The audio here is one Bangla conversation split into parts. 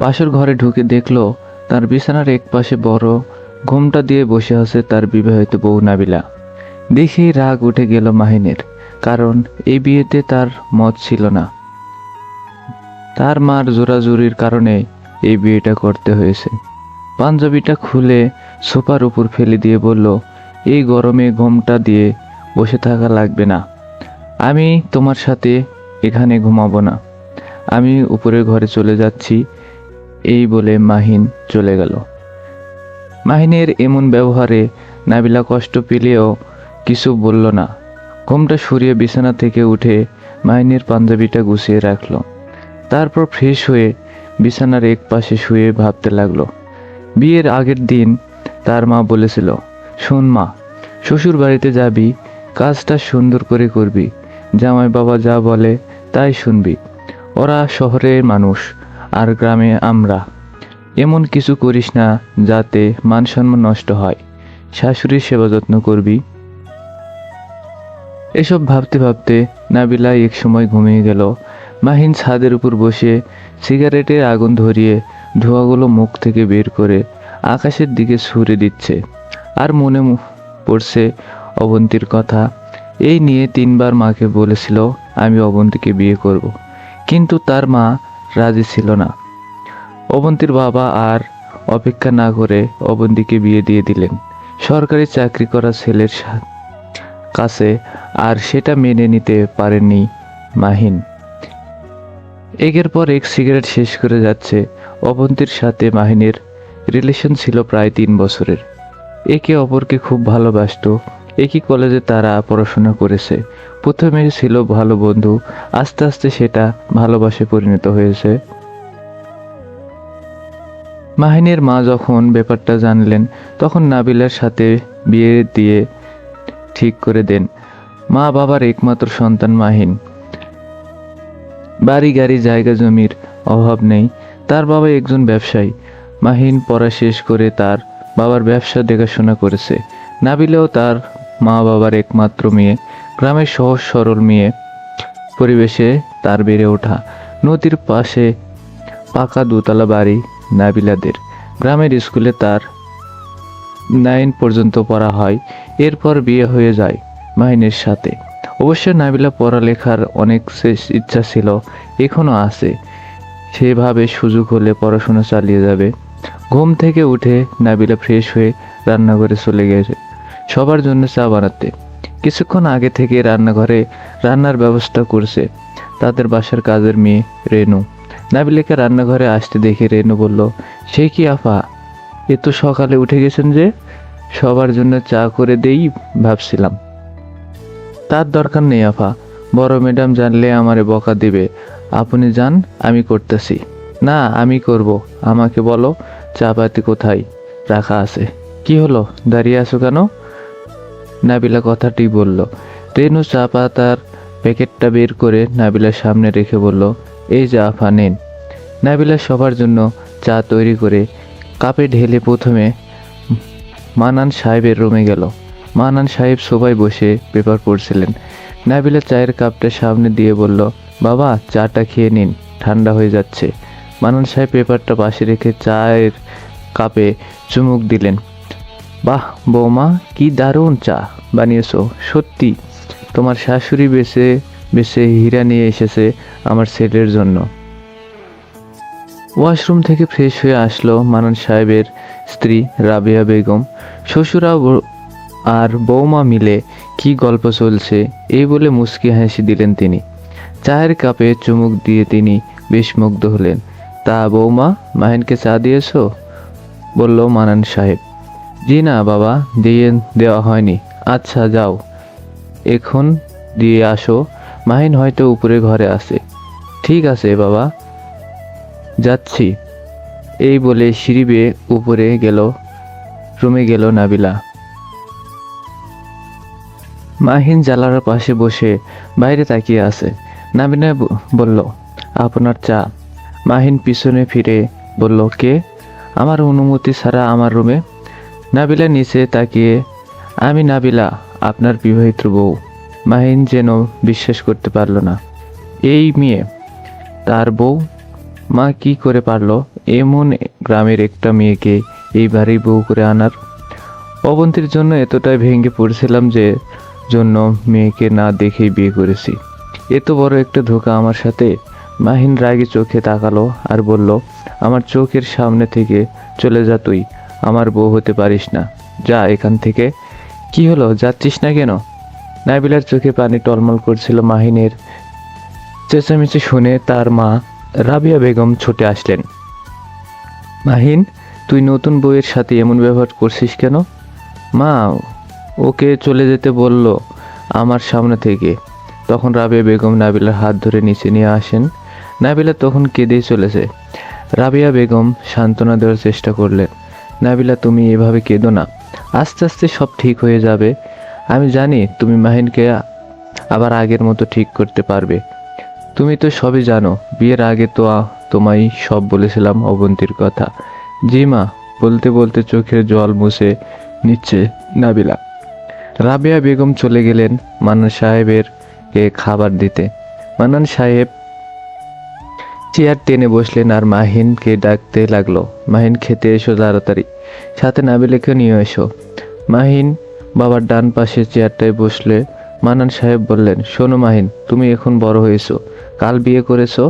বাসর ঘরে ঢুকে দেখল, তার বিছানার এক পাশে বড় ঘুমটা দিয়ে বসে আছে তার বিবাহিত বউ নাবিলা। দেখেই রাগ উঠে গেল মাহিনের, কারণ এই বিয়েতে তার মত ছিল না। তার মার জোরাজুরির কারণে এই বিয়েটা করতে হয়েছে। পাঞ্জাবিটা খুলে সোফার উপর ফেলে দিয়ে বলল, এই গরমে ঘুমটা দিয়ে বসে থাকা লাগবে না। আমি তোমার সাথে এখানে ঘুমাবো না। আমি উপরের ঘরে চলে যাচ্ছি এই বলে মাহিন চলে গেল। মাহিনের এমন ব্যবহারে নাবিলা কষ্ট পেলেও কিছু বলল না। ঘুমটা সরিয়ে বিছানা থেকে উঠে মাহিনের পাঞ্জাবিটা গুছিয়ে রাখল। তারপর ফ্রেশ হয়ে বিছানার এক পাশে শুয়ে ভাবতে লাগল। বিয়ের আগের দিন তার মা বলেছিল, শোন মা, শ্বশুর বাড়িতে যাবি, কাজটা সুন্দর করে করবি জামাই বাবা যা বলে তাই শুনবি। ওরা শহরের মানুষ আর গ্রামে আমরা। এমন কিছু করিস না যাতে মান সম্মান নষ্ট হয়। শাশুড়ির সেবা যত্ন করবি। এসব ভাবতে ভাবতে নাবিলা এক সময় ঘুমিয়ে গেল। মাহিন ছাদের উপর বসে সিগারেটের আগুন ধরিয়ে ধোঁয়াগুলো মুখ থেকে বের করে আকাশের দিকে ছুড়ে দিচ্ছে। আর মনে পড়ছে অবন্তীর কথা। এই নিয়ে তিনবার মাকে বলেছিল, আমি অবন্তীকে বিয়ে করব। কিন্তু তার মা রাজি ছিল না। অবন্তীর বাবা আর অপেক্ষা না করে অবন্তীকে বিয়ে দিয়ে দিলেন। সরকারি চাকরি করা ছেলের কাছে আর সেটা মেনে নিতে পারেনি মাহিন। একের পর এক সিগারেট শেষ করে যাচ্ছে অবন্তীর সাথে মাহিনের রিলেশন ছিল প্রায় তিন বছরের। একে অপরকে খুব ভালোবাসতো একই কলেজে তারা পড়াশোনা করেছে। প্রথমে ছিল ভালো বন্ধু, আস্তে আস্তে সেটা ভালোবাসে পরিণত হয়েছে। মাহিনের মা যখন ব্যাপারটা জানলেন, তখন নাবিলার সাথে বিয়ে দিয়ে ঠিক করে দেন। মা বাবার একমাত্র সন্তান মাহিন। বাড়ি গাড়ি জায়গা জমির অভাব নেই, তার বাবা একজন ব্যবসায়ী। মাহিন পড়া শেষ করে তার বাবার ব্যবসা দেখাশোনা করেছে। নাবিলেও তার মা বাবার একমাত্র মেয়ে, গ্রামের সহজ সরল মেয়ে। পরিবেশে তার বেড়ে ওঠা নদীর পাশে পাকা দোতলা বাড়ি নাবিলাদের। গ্রামের স্কুলে তার নাইন পর্যন্ত পড়া হয়, এরপর বিয়ে হয়ে যায় মাহিনের সাথে। অবশ্য নাবিলা পড়ালেখার অনেক শেষ ইচ্ছা ছিল এখনও আছে। সেভাবে সুযোগ হলে পড়াশোনা চালিয়ে যাবে। ঘুম থেকে উঠে নাবিলা ফ্রেশ হয়ে রান্নাঘরে চলে গেছে। সবার জন্য চা বানাতে। কিছুক্ষণ আগে থেকে রান্নাঘরে রান্নার ব্যবস্থা করছে তাদের বাসার কাজের মেয়ে রেনু। নাবিলাকে রান্নাঘরে আসতে দেখে রেনু বলল, সে কি আফা এ তো সকালে উঠে গেছেন যে, সবার জন্য চা করে দেই ভাবছিলাম। তার দরকার নেই আফা বড় ম্যাডাম জানলে আমারে বকা দিবে। আপনি যান, আমি করতেছি। না, আমি করব। আমাকে বলো, চা পাতি কোথায়? রাখা আছে। কি হলো? দাঁড়িয়ে আছো কেন? নাবিলা কথাটি বলল। রেনু চা পাতার প্যাকেটটা বের করে নাবিলার সামনে রেখে বলল, এই যে আফা, নেন। নাবিলা সবার জন্য চা তৈরি করে কাপে ঢেলে প্রথমে মানান সাহেবের রুমে গেল। মানান সাহেব সবাই বসে পেপার পড়ছিলেন। নাবিলা চায়ের কাপটা সামনে দিয়ে বলল, বাবা, চাটা খেয়ে নিন, ঠান্ডা হয়ে যাচ্ছে। মানান সাহেব পেপারটা পাশে রেখে চায়ের কাপে চুমুক দিলেন। বাহ, বৌমা, কি দারুণ চা বানিয়েছো, সত্যি। তোমার শাশুড়ি বেছে বেছে হীরা নিয়ে এসেছে আমার ছেলের জন্য। ওয়াশরুম থেকে ফ্রেশ হয়ে আসলো মানান সাহেবের স্ত্রী রাবিয়া বেগম। শ্বশুরা আর বৌমা মিলে কি গল্প চলছে, এই বলে মুচকি হাসি দিলেন তিনি। চায়ের কাপে চুমুক দিয়ে তিনি বেশ মুগ্ধ হলেন। তা বৌমা, মাহিনকে চা দিয়েছ? বলল মানান সাহেব। জি না, বাবা, দিয়ে দেওয়া হয়নি। আচ্ছা যাও। এখন দিয়ে আসো। মাহিন হয়তো উপরে ঘরে আছে। ঠিক আছে, বাবা। যাচ্ছি। এই বলে সিঁড়ি বেয়ে উপরে গেল, রুমে গেল নাবিলা। মাহিন জালার পাশে বসে বাইরে তাকিয়ে আছে। নাবিনা বলল, আপনার চা। মাহিন পিছনে ফিরে বলল, কে? আমার অনুমতি ছাড়া আমার রুমে নাবিলা নিচে তাকিয়ে, আমি নাবিলা, আপনার বিবাহিত বউ। মাহিন যেন বিশ্বাস করতে পারল না। এই মেয়ে, তার বউ? মা কি করে পারল এমন গ্রামের একটা মেয়েকে এই বাড়ি বউ করে আনার? অবন্তীর জন্য এতটাই ভেঙে পড়েছিলাম যে, জন্য মেয়েকে না দেখেই বিয়ে করেছি। এত বড় একটা ধোকা আমার সাথে? মাহিন রাগে চোখে তাকালো আর বলল, আমার চোখের সামনে থেকে চলে যা তুই। আমার বউ হতে পারিস না। যা এখান থেকে। কি হলো? যাচ্ছিস না কেন? নাবিলার চোখে পানি টলমল করছিল মাহিনের। চেঁচামেচি শুনে তার মা রাবিয়া বেগম ছুটে আসলেন। মাহিন, তুই নতুন বউয়ের সাথে এমন ব্যবহার করছিস কেন? মা, ওকে চলে যেতে বলল আমার সামনে থেকে। তখন রাবিয়া বেগম নাবিলার হাত ধরে নিচে নিয়ে আসেন। নাবিলা তখন কেঁদেই চলেছে। রাবিয়া বেগম সান্ত্বনা দেওয়ার চেষ্টা করলেন। নাবিলা, তুমি এভাবে কেঁদো না। আস্তে আস্তে সব ঠিক হয়ে যাবে। আমি জানি তুমি মাহিনকে আবার আগের মতো ঠিক করতে পারবে। তুমি তো সবই জানো, বিয়ের আগে তো তোমায় সব বলেছিলাম অবন্তীর কথা। জি মা, বলতে বলতে চোখের জল মুছে নিচ্ছে নাবিলা। রাবিয়া বেগম চলে গেলেন মান্নান সাহেবের কে খাবার দিতে। মান্নান সাহেব চেয়ার টেনে বসলেন আর মাহিনকে ডাকতে লাগল। মাহিন খেতে এসো তাড়াতাড়ি। সাথে নাবিলাকে নিয়ে এসো। মাহিন বাবার ডান পাশে চেয়ারটায় বসলে মান্নান সাহেব বললেন, শোনো মাহিন, তুমি এখন বড় হয়েছো। কাল বিয়ে করেছ।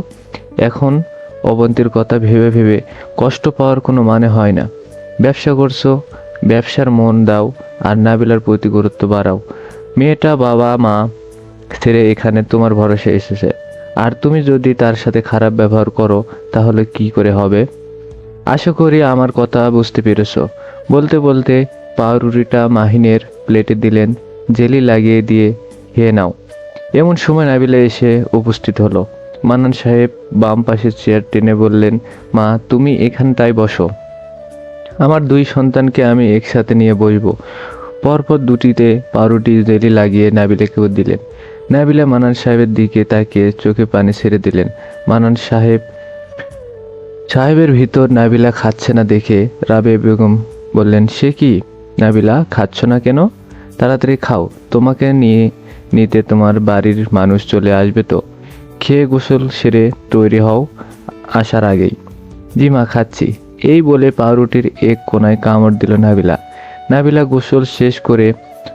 এখন অবন্তীর কথা ভেবে ভেবে কষ্ট পাওয়ার কোনো মানে হয় না। ব্যবসা করছ, ব্যবসার মন দাও আর নাবিলার প্রতি গুরুত্ব বাড়াও। মেয়েটা বাবা, মা ছেড়ে এখানে তোমার ভরসা এসেছে। আর তুমি যদি তার সাথে খারাপ ব্যবহার করো, তাহলে কি করে হবে? আশা করি আমার কথা বুঝতে পেরেছ। বলতে বলতে পাউরুটিটা মাহিনের প্লেটে দিলেন, জেলি লাগিয়ে দিয়ে খেয়ে নাও। এমন সময় নাবিলা এসে উপস্থিত হলো। মান্নান সাহেব বাম পাশের চেয়ার টেনে বললেন, মা, তুমি এখানটায় বসো। আমার দুই সন্তানকে আমি একসাথে নিয়ে বসবো। পরপর দুটিতে পাউরুটি জেলি লাগিয়ে নাবিলাকেও দিলেন। নাবিলা মানান সাহেবের দিকে তাকিয়ে চোখে পানি ছেড়ে দিলেন। মানান সাহেব, সাহেবের ভিতর নাবিলা খাচ্ছে না দেখে রাবে বেগম বললেন, সে কি? নাবিলা, খাচ্ছ না কেন? তাড়াতাড়ি খাও, তোমাকে নিয়ে নিতে তোমার বাড়ির মানুষ চলে আসবে তো। খেয়ে গোসল সেরে তৈরি হও আসার আগেই। জি মা, খাচ্ছি। এই বলে পাউরুটির এক কোনায় কামড় দিল নাবিলা। নাবিলা গোসল শেষ করে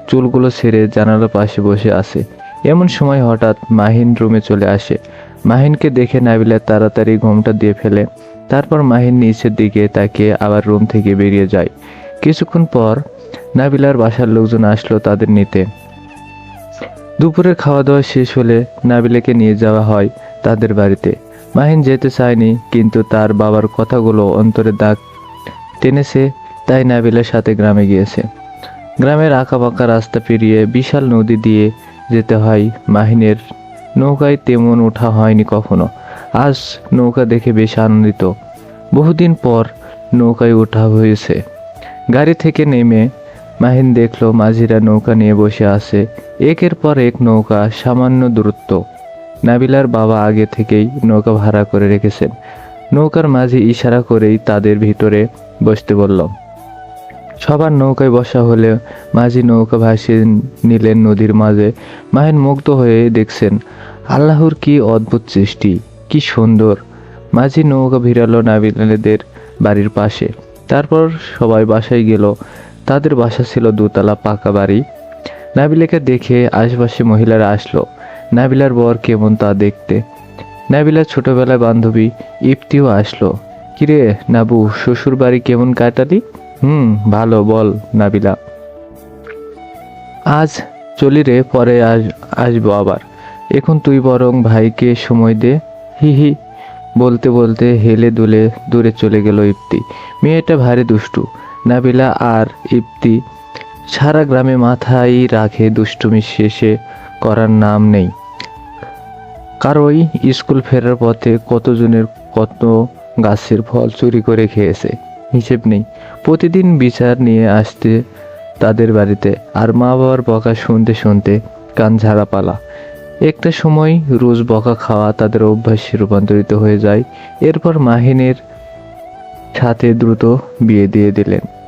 চুলগুলো ছেড়ে জানালার পাশে বসে আছে। এমন সময় হঠাৎ মাহিন রুমে চলে আসে। মাহিনকে দেখে নাবিলা তাড়াতাড়ি ঘুমটা দিয়ে ফেলে। তারপর মাহিন নিচের দিকে তাকিয়ে আবার রুম থেকে বেরিয়ে যায়। কিছুক্ষণ পর নাবিলার বাসার লোকজন আসলো তাদের নিতে। দুপুরের খাওয়া দাওয়া শেষ হলে নাবিলাকে নিয়ে যাওয়া হয় তাদের বাড়িতে। মাহিন যেতে চায়নি, কিন্তু তার বাবার কথাগুলো অন্তরে দাগ টেনেছে, তাই নাবিলার সাথে গ্রামে গিয়েছে। গ্রামের আঁকা আঁকাবাঁকা রাস্তা পেরিয়ে বিশাল নদী দিয়ে যেতে হয়। মাহিনের নৌকায় তেমন ওঠা হয়নি কখনো। আজ নৌকা দেখে বেশ আনন্দিত। বহুদিন পর নৌকায় ওঠা হয়েছে। গাড়ি থেকে নেমে মাহিন দেখল মাঝিরা নৌকা নিয়ে বসে আছে। একের পর এক নৌকা সামান্য দূরত্ব। নাবিলার বাবা আগে থেকেই নৌকা ভাড়া করে রেখেছেন। নৌকার মাঝি ইশারা করেই তাদের ভিতরে বসতে বলল সবার নৌকায় বসা হলে মাঝি নৌকা ভাসিয়ে নিলেন নদীর মাঝে। মাহিন মুগ্ধ হয়ে দেখছেন, আল্লাহর কি অদ্ভুত সৃষ্টি, কি সুন্দর। মাঝি নৌকা ভিড়ালো নাবিলাদের বাড়ির পাশে। তারপর সবাই বাসায় গেল। তাদের বাসা ছিল দোতলা পাকা বাড়ি। নাবিলাকে দেখে আশপাশে মহিলারা আসলো। নাবিলার বর কেমন তা দেখতে। নাবিলার ছোটবেলায় বান্ধবী ইফতিও আসলো। কিরে নাবু শ্বশুর বাড়ি কেমন কাটালি? হুম, ভালো, বল নাবিলা। আজ চলি রে, পরে আস আসব আবার। এখন তুই বরং ভাইকে সময় দে। হি হি, বলতে বলতে হেলে দুলে দূরে চলে গেল ইপ্তি। মেয়েটা ভারী দুষ্টু। নাবিলা আর ইপ্তি সারা গ্রামে মাথায় রাখে দুষ্টুমি শেষে করার নাম নেই। কারোই স্কুল ফেরার পথে কতজনের কত গাছের ফল চুরি করে খেয়েছে। হিসেব নেই। প্রতিদিন বিচার নিয়ে আসতে তাদের বাড়িতে আর মা বাবার বকা শুনতে শুনতে কান ঝাড়া পালা। একটা সময় রোজ বকা খাওয়া তাদের অভ্যাসে রূপান্তরিত হয়ে যায়। এরপর মাহিনের সাথে দ্রুত বিয়ে দিয়ে দিলেন।